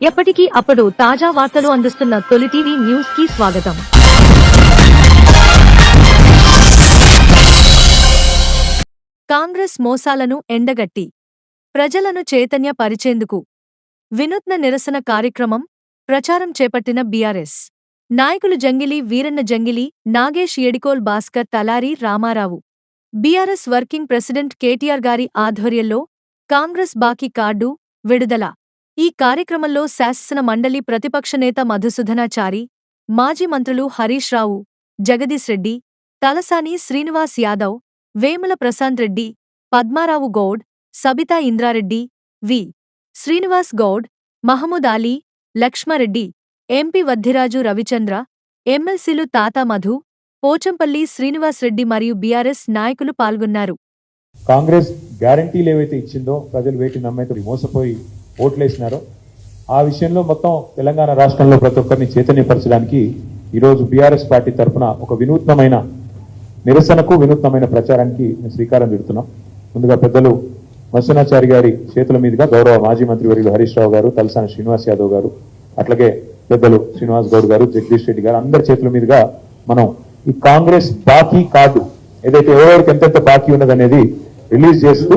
ఎప్పటికీ అప్పుడు తాజా వార్తలు అందిస్తున్న తొలి టీవీ న్యూస్కి స్వాగతం. కాంగ్రెస్ మోసాలను ఎండగట్టి ప్రజలను చైతన్య పరిచేందుకు వినూత్న నిరసన కార్యక్రమం ప్రచారం చేపట్టిన బీఆర్ఎస్. నాయకులు Jangili Veeranna Jangili Nagesh Edikol Bhaskar Talari Ramarao. BRS working president KTR గారి ఆధ్వర్యంలో కాంగ్రెస్ బాకీ కార్డు విడుదల. ఈ కార్యక్రమంలో శాసన మండలి ప్రతిపక్ష నేత మధుసూదనాచారి మాజీ మంత్రులు హరీష్ రావు జగదీష్ రెడ్డి తలసాని శ్రీనివాస్ యాదవ్ వేముల ప్రశాంత్ రెడ్డి పద్మారావు గౌడ్ సబితా ఇంద్రారెడ్డి వి. శ్రీనివాస్ గౌడ్ మహమూద్ అలీ లక్ష్మారెడ్డి ఎంపీ వద్దిరాజు రవిచంద్ర ఎమ్మెల్సీలు తాతా మధు పోచంపల్లి శ్రీనివాస్ రెడ్డి మరియు బీఆర్ఎస్ నాయకులు పాల్గొన్నారు. కాంగ్రెస్ గ్యారంటీలు ఏవైతే ఇచ్చిందో ప్రజలు వేటి నమ్మేతో మోసపోయి ఓట్లేసినారో. ఆ విషయంలో మొత్తం తెలంగాణ రాష్ట్రంలో ప్రతి ఒక్కరిని చైతన్యపరచడానికి ఈరోజు బీఆర్ఎస్ పార్టీ తరఫున ఒక వినూత్నమైన నిరసనకు వినూత్నమైన ప్రచారానికి మేము శ్రీకారం చుడుతున్నాం. ముందుగా పెద్దలు మత్స్యనాచారి గారి చేతుల మీదుగా గౌరవ మాజీ మంత్రి వర్యులు హరీష్ రావు గారు తలసాని శ్రీనివాస్ యాదవ్ గారు అట్లాగే పెద్దలు శ్రీనివాస్ గౌడ్ గారు జగదీష్ రెడ్డి గారు అందరి చేతుల మీదుగా మనం ఈ కాంగ్రెస్ బాకీ కార్డు ఏదైతే ఎవరెవరికి ఎంతెంత బాకీ ఉన్నదనేది రిలీజ్ చేస్తూ